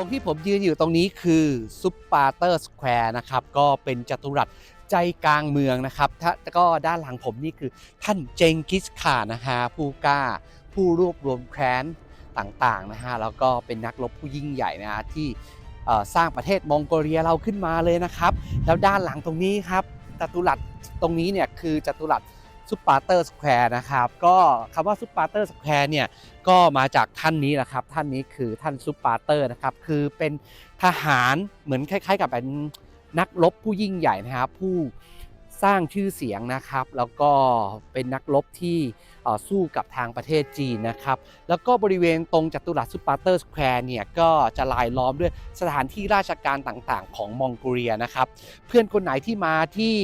ตรงที่ผมยืนอยู่ตรงนี้คือซุปปาเตอร์สแควร์นะครับ ก็เป็นจัตุรัสใจกลางเมืองนะครับถ้าก็ด้านหลังผมนี่คือท่านเจงกิสข่านนะฮะผู้กล้า ผู้รวบรวมแคว้นต่างๆนะฮะแล้วก็เป็นนักรบผู้ยิ่งใหญ่นะฮะที่สร้างประเทศมองโกเลียเราขึ้นมาเลยนะครับ แล้วด้านหลังตรงนี้ครับจัตุรัสตรงนี้เนี่ยคือจัตุรัส ซุปปาเตอร์สแควร์นะครับก็คำว่าซุปปาเตอร์สแควร์เนี่ยก็มาจากท่านนี้แหละครับ ท่านนี้คือท่านซุปปาเตอร์นะครับคือเป็นทหารเหมือนคล้าย ๆ กับเป็นนักรบผู้ยิ่งใหญ่นะครับผู้สร้างชื่อเสียงนะครับ แล้วก็เป็นนักรบที่สู้กับทางประเทศจีนนะครับ แล้วก็บริเวณตรงจัตุรัสซุปปาเตอร์สแควร์เนี่ยก็จะลายล้อมด้วยสถานที่ราชการต่างๆ ของมองโกเลียนะครับ เพื่อนคนไหนที่มาที่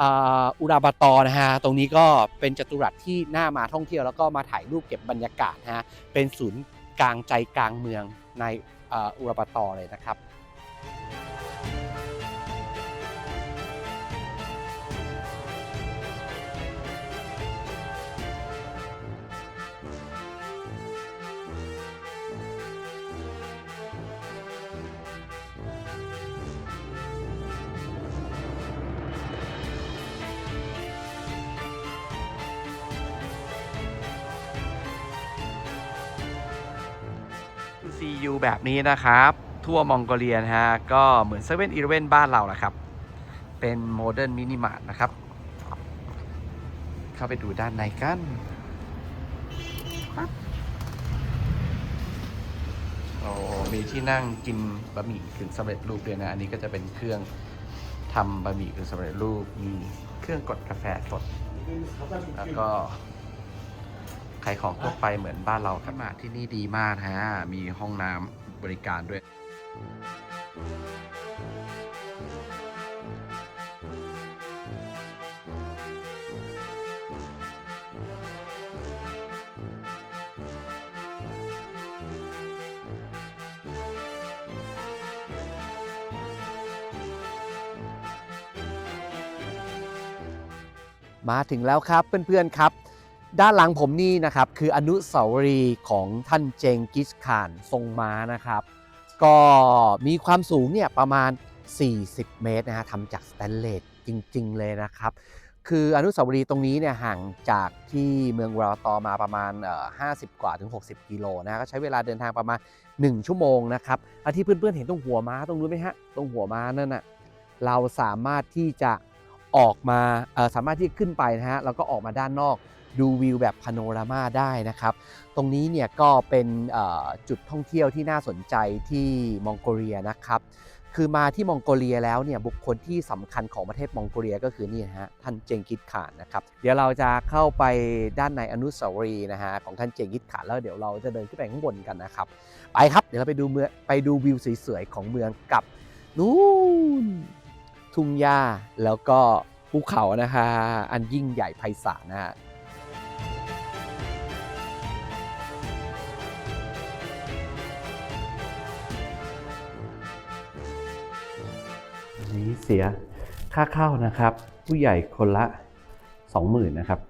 อุราบาตอนะฮะตรงนี้ก็เป็นจัตุรัสที่น่ามาท่องเที่ยวแล้วก็มาถ่ายรูปเก็บบรรยากาศนะฮะเป็นศูนย์กลางใจกลางเมืองในอุราบาตอเลยนะครับ CU แบบนี้นะครับ ทั่วมองโกเลียนะฮะ ก็เหมือน7 e เ e ่ e อบ้านเราแหละครับ เป็นโมเดิร์นมินิมาร์ทนะครับ เข้าไปดูด้านในกันครับโอ้มีที่นั่งกินบะหมี่กึ่งสำเร็จรูปด้วยนะ อันนี้ก็จะเป็นเครื่องทำบะหมี่กึ่งสำเร็จรูป มีเครื่องกดกาแฟสด แล้วก็ายของทั่วไปเหมือนบ้านเราครับมาที่นี่ดีมากฮะ มีห้องน้ำบริการด้วยมาถึงแล้วครับเพื่อนๆครับ ด้านหลังผมนี่นะครับคืออนุสาวรีย์ของท่านเจงกิสข่านทรงม้านะครับ ก็มีความสูงเนี่ยประมาณ 40 เมตรนะฮะทำจากสแตนเลสจริง ๆ เลยนะครับ คืออนุสาวรีย์ตรงนี้เนี่ยห่างจากที่เมืองวราตอมาประมาณ 50 กว่าถึง 60 กิโลนะฮะก็ใช้เวลาเดินทางประมาณ 1 ชั่วโมงนะครับอาที่เพื่อนๆเห็นตรงหัวม้าตรงนู้นไหมฮะตรงหัวม้านั่นน่ะเราสามารถที่จะออกมาสามารถที่จะขึ้นไปนะฮะแล้วก็ออกมาด้านนอก ดูวิวแบบพาโนรามาได้นะครับ ตรงนี้เนี่ยก็เป็นจุดท่องเที่ยวที่น่าสนใจที่มองโกเลียนะครับ คือมาที่มองโกเลียแล้วเนี่ยบุคคลที่สำคัญของประเทศมองโกเลียก็คือนี่นะฮะท่านเจงกิสข่านนะครับ เดี๋ยวเราจะเข้าไปด้านในอนุสาวรีย์นะฮะของท่านเจงกิสข่านแล้วเดี๋ยวเราจะเดินขึ้นไปข้างบนกันนะครับ ไปครับเดี๋ยวเราไปดูเมืองไปดูวิวสวยๆของเมืองกับนู่นทุ่งหญ้าแล้วก็ภูเขานะฮะอันยิ่งใหญ่ไพศาลนะฮะ นี้เสียค่าเข้านะครับ ผู้ใหญ่คนละ 20,000นะครับ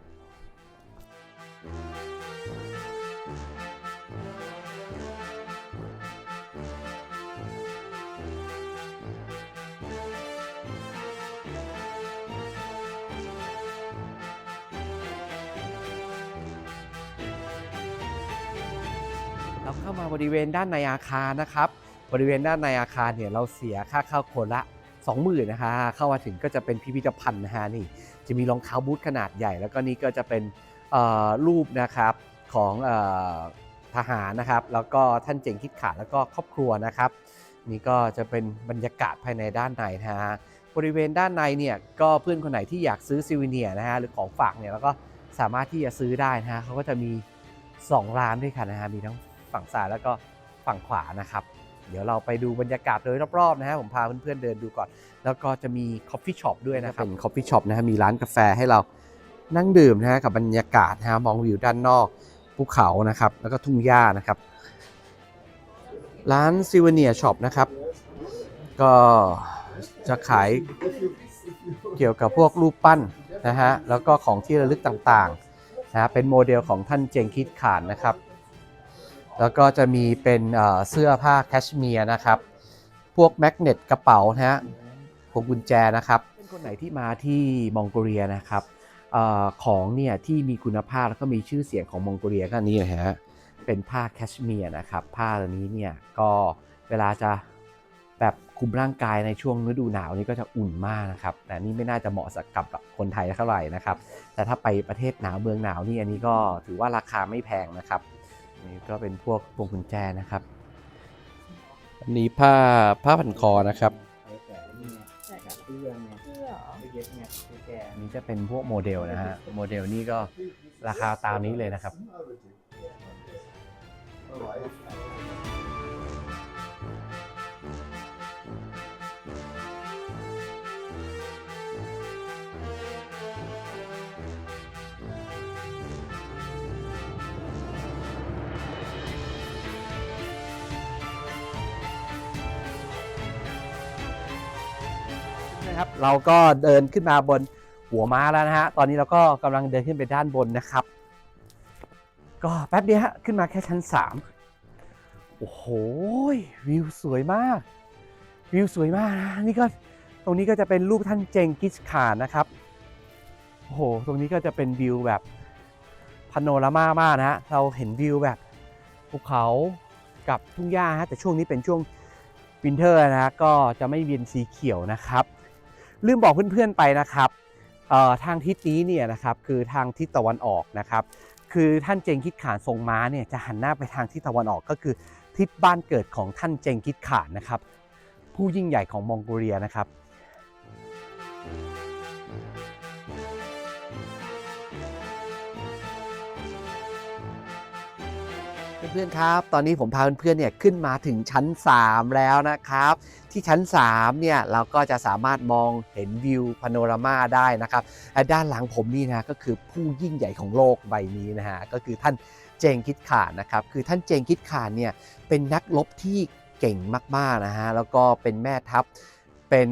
เราเข้ามาบริเวณด้านในอาคารนะครับ บริเวณด้านในอาคารเนี่ยเราเสียค่าเข้าคนละ 20,000นะคะเข้ามาถึงก็จะเป็นพิพิธภัณฑ์นะฮะนี่จะมีรองเท้าบูทขนาดใหญ่ แล้วก็นี่ก็จะเป็นรูปนะครับของอทหารนะครับ แล้วก็ท่านเจงคิดขาดแล้วก็ครอบครัวนะครับ นี่ก็จะเป็นบรรยากาศภายในด้านในนะฮะบริเวณด้านในเนี่ยก็เพื่อนคนไหนที่อยากซื้อซิวเนียนะฮะหรือของฝากเนี่ยแล้วก็สามารถที่จะซื้อได้นะฮะเขาก็จะมี 2 ร้านด้วยกันนะฮะมีทั้งฝั่งซ้ายแล้วก็ฝั่งขวานะครับ เดี๋ยวเราไปดูบรรยากาศโดยรอบๆนะฮะผมพาเพื่อนๆเดินดูก่อน แล้วก็จะมีคอฟฟี่ช็อปด้วยนะครับเป็นคอฟฟี่ช็อปนะฮะมีร้านกาแฟให้เรานั่งดื่มนะฮะกับบรรยากาศนะฮะมองวิวด้านนอกภูเขานะครับ แล้วก็ทุ่งหญ้านะครับ ร้านซิวเนียช็อปนะครับ ก็จะขายเกี่ยวกับพวกรูปปั้นนะฮะแล้วก็ของที่ระลึกต่างๆนะฮะเป็นโมเดลของท่านเจงคิดขานนะครับ แล้วก็จะมีเป็นเสื้อผ้าแคชเมียร์นะครับ พวกแมกเนตกระเป๋านะฮะพวงกุญแจนะครับเป็นคนไหนที่มาที่มองโกเลียนะครับอของเนี่ยที่มีคุณภาพแล้วก็มีชื่อเสียงของมองโกเลียก็อันนี่นะฮะเป็นผ้าแคชเมียร์นะครับ ผ้าตัวนี้เนี่ยก็เวลาจะแบบคุมร่างกายในช่วงฤดูหนาวนี่ก็จะอุ่นมากนะครับ แต่นี่ไม่น่าจะเหมาะสำหรับกับคนไทยเท่าไหร่นะครับ แต่ถ้าไปประเทศหนาวเมืองหนาวนี่อันนี้ก็ถือว่าราคาไม่แพงนะครับ นี่ก็เป็นพวกพวงกุญแจนะครับ อันนี้ผ้าผ้าพันคอนะครับเสื้อเหรออันนี้จะเป็นพวกโมเดลนะฮะ โมเดลนี่ก็ราคาตามนี้เลยนะครับ นะครับ เราก็เดินขึ้นมาบนหัวม้าแล้วนะฮะ ตอนนี้เราก็กำลังเดินขึ้นไปด้านบนนะครับ ก็แป๊บเดียวฮะ ขึ้นมาแค่ชั้น 3 โอ้โห วิวสวยมาก วิวสวยมากนะนี่ก็ตรงนี้ก็จะเป็นรูปท่านเจงกิสข่านนะครับ โอ้โห ตรงนี้ก็จะเป็นวิวแบบพาโนรามามากนะฮะ เราเห็นวิวแบบภูเขากับทุ่งหญ้าฮะ แต่ช่วงนี้เป็นช่วงวินเทอร์นะฮะ ก็จะไม่เวียนสีเขียวนะครับ ลืมบอกเพื่อนๆไปนะครับทางทิศนี้เนี่ยนะครับคือทางทิศตะวันออกนะครับ คือท่านเจงคิดขานทรงม้าเนี่ยจะหันหน้าไปทางทิศตะวันออกก็คือ ทิศบ้านเกิดของท่านเจงคิดขานนะครับ ผู้ยิ่งใหญ่ของมองโกเลียนะครับ เพื่อนๆครับ ตอนนี้ผมพาเพื่อนๆเนี่ยขึ้นมาถึงชั้น 3 แล้วนะครับ ที่ชั้น 3 เนี่ยเราก็จะสามารถมองเห็นวิวพาโนรามาได้นะครับด้านหลังผมนี่นะก็คือผู้ยิ่งใหญ่ของโลกใบนี้นะฮะก็คือท่านเจงคิดขานนะครับ คือท่านเจงคิดขานเนี่ยเป็นนักรบที่เก่งมากๆนะฮะแล้วก็เป็นแม่ทัพเป็น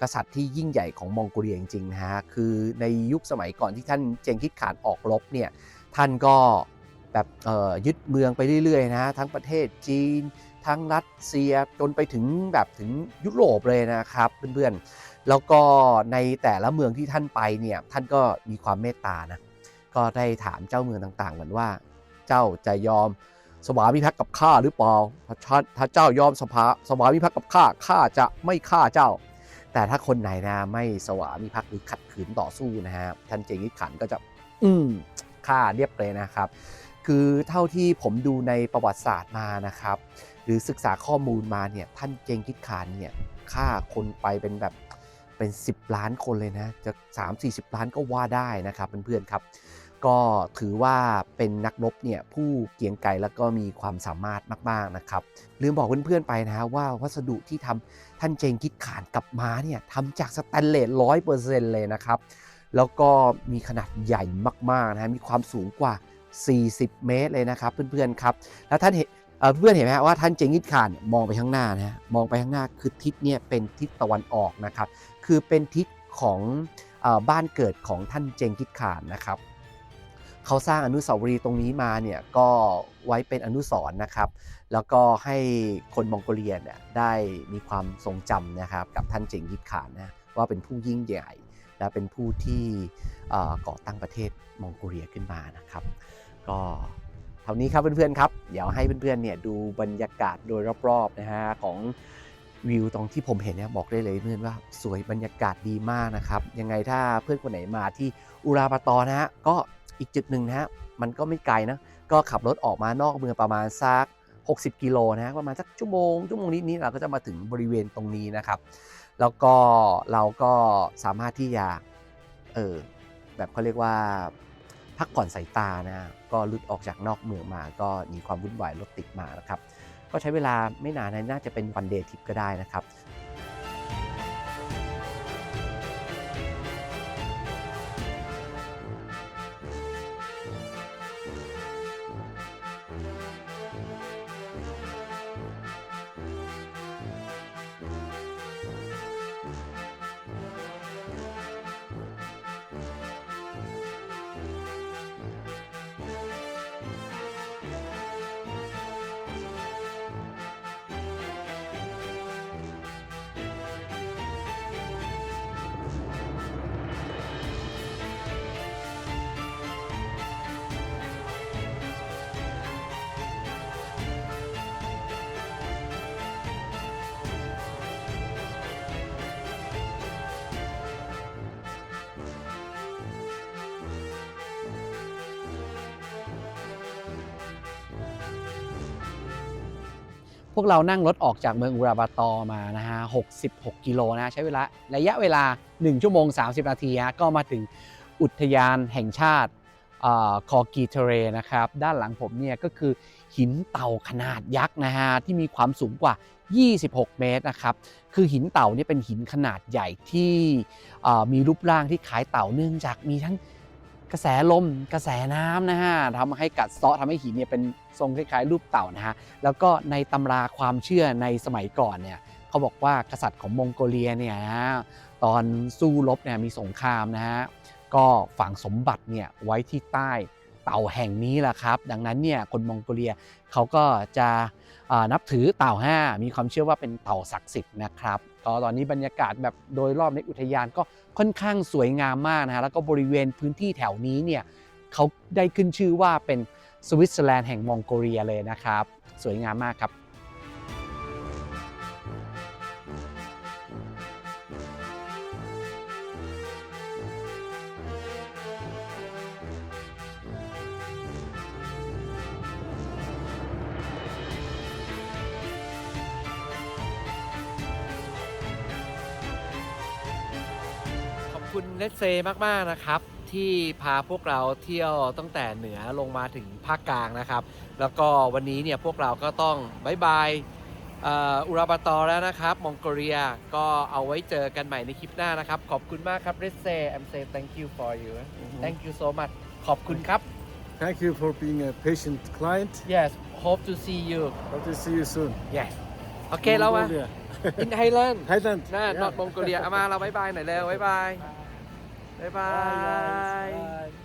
กษัตริย์ที่ยิ่งใหญ่ของมองโกเลียจริงๆนะฮะคือในยุคสมัยก่อนที่ท่านเจงคิดขานออกรบเนี่ยท่านก็ แบบยึดเมืองไปเรื่อยๆนะทั้งประเทศจีน ทั้งรัสเซียจนไปถึงแบบถึงยุโรปเลยนะครับเพื่อนๆ แล้วก็ในแต่ละเมืองที่ท่านไปเนี่ยท่านก็มีความเมตตานะก็ได้ถามเจ้าเมืองต่างๆกันว่าเจ้าจะยอมสวามิภักดิ์กับข้าหรือเปล่าถ้าเจ้ายอมสภาสวามิภักดิ์กับข้าข้าจะไม่ฆ่าเจ้า แต่ถ้าคนไหนนะไม่สวามิภักดิ์หรือขัดขืนต่อสู้นะฮะท่านเจงิสขันก็จะ อืมฆ่าเรียบเลยนะครับ คือเท่าที่ผมดูในประวัติศาสตร์มานะครับ หรือศึกษาข้อมูลมาเนี่ยท่านเจงกิสข่านเนี่ยฆ่าคนไปเป็นแบบเป็น 10 ล้านคนเลยนะจะ 3 40 ล้านก็ว่าได้นะครับเพื่อนๆครับ ก็ถือว่าเป็นนักรบเนี่ยผู้เกียงไกรแล้วก็มีความสามารถมากๆนะครับลืมบอกเพื่อนๆไปนะว่าวัสดุที่ทำท่านเจงกิสข่านกับม้าเนี่ยทำจากสแตนเลสร้อยเปอร์เซ็นต์เลยนะครับแล้วก็มีขนาดใหญ่มากๆนะมีความสูงกว่า 40 เมตรเลยนะครับเพื่อนๆครับ แล้วท่านเห็นเเพื่อนเห็นไหมว่าท่านเจงกิสข่านมองไปข้างหน้านะมองไปข้างหน้าคือทิศเนี่ยเป็นทิศตะวันออกนะครับ คือเป็นทิศของอบ้านเกิดของท่านเจงกิสข่านนะครับเขาสร้างอนุสาวรีย์ตรงนี้มาเนี่ยก็ไว้เป็นอนุสรณ์นะครับ แล้วก็ให้คนมองโกเลียเนี่ยได้มีความทรงจำนะครับกับท่านเจงกิสข่านนะว่าเป็นผู้ยิ่งใหญ่ และเป็นผู้ที่ก่อตั้งประเทศมองโกเลียขึ้นมานะครับ ก็เท่านี้ครับเพื่อนๆครับ เดี๋ยวให้เพื่อนๆเนี่ยดูบรรยากาศโดยรอบๆนะฮะของวิวตรงที่ผมเห็นเนี่ยบอกได้เลยเพื่อนว่าสวยบรรยากาศดีมากนะครับ ยังไงถ้าเพื่อนคนไหนมาที่อุราปาตอนะฮะก็อีกจุดหนึ่งนะฮะมันก็ไม่ไกลนะก็ขับรถออกมานอกเมืองประมาณสัก 60 กิโลนะฮะประมาณสักชั่วโมงชั่วโมงนิดๆเราก็จะมาถึงบริเวณตรงนี้นะครับ แล้วก็เราก็สามารถที่จะเออแบบเขาเรียกว่า พักผ่อนสายตานะก็ลุดออกจากนอกเมืองมา ก็มีความวุ่นวายรถติดมานะครับก็ใช้เวลาไม่นานนะน่าจะเป็นวันเดย์ทริปก็ได้นะครับ พวกเรานั่งรถออกจากเมืองอุราบาตอมานะฮะ 66 กิโลนะใช้เวลาระยะเวลา 1 ชั่วโมง 30 นาทีฮะก็มาถึงอุทยานแห่งชาติคอกีเทเรนะครับ ด้านหลังผมเนี่ยก็คือหินเต่าขนาดยักษ์นะฮะ ที่มีความสูงกว่า 26 เมตรนะครับ คือหินเต่านี่เป็นหินขนาดใหญ่ที่มีรูปร่างที่คล้ายเต่าเนื่องจากมีทั้ง กระแสลม กระแสน้ำนะฮะทำให้กัดเซาะทำให้หินเนี่ยเป็นทรงคล้ายๆ รูปเต่านะฮะแล้วก็ในตำราความเชื่อในสมัยก่อนเนี่ยเขาบอกว่ากษัตริย์ของมองโกเลียเนี่ยนะฮะตอนสู้รบเนี่ยมีสงครามนะฮะก็ฝังสมบัติเนี่ยไว้ที่ใต้เต่าแห่งนี้แหละครับ ดังนั้นเนี่ยคนมองโกเลียเขาก็จะนับถือเต่าห้ามีความเชื่อว่าเป็นเต่าศักดิ์สิทธิ์นะครับ ตอนนี้บรรยากาศแบบโดยรอบในอุทยานก็ค่อนข้างสวยงามมากนะฮะแล้วก็บริเวณพื้นที่แถวนี้เนี่ยเขาได้ขึ้นชื่อว่าเป็นสวิตเซอร์แลนด์แห่งมองโกเลียเลยนะครับ สวยงามมากครับ คุณเลสเซมาก ๆ นะครับ ที่พาพวกเราเที่ยวตั้งแต่เหนือลงมาถึงภาคกลางนะครับ แล้วก็วันนี้เนี่ยพวกเราก็ต้องบายบายเอ่ออุราบาตอแล้วนะครับมองโกเลียก็เอาไว้เจอกันใหม่ในคลิปหน้านะครับ ขอบคุณมากครับเลสเซ I'm say thank you for you thank you so much ขอบคุณครับ Thank you for being a patient client. yes hope to see you Hope to see you soon. yes โอเคแล้ววะ Mongolia. in Thailand Thailand. น่า Yeah. not มองโกเลียเอามาเราบายบายหน่อยเร็วบายบาย บายบ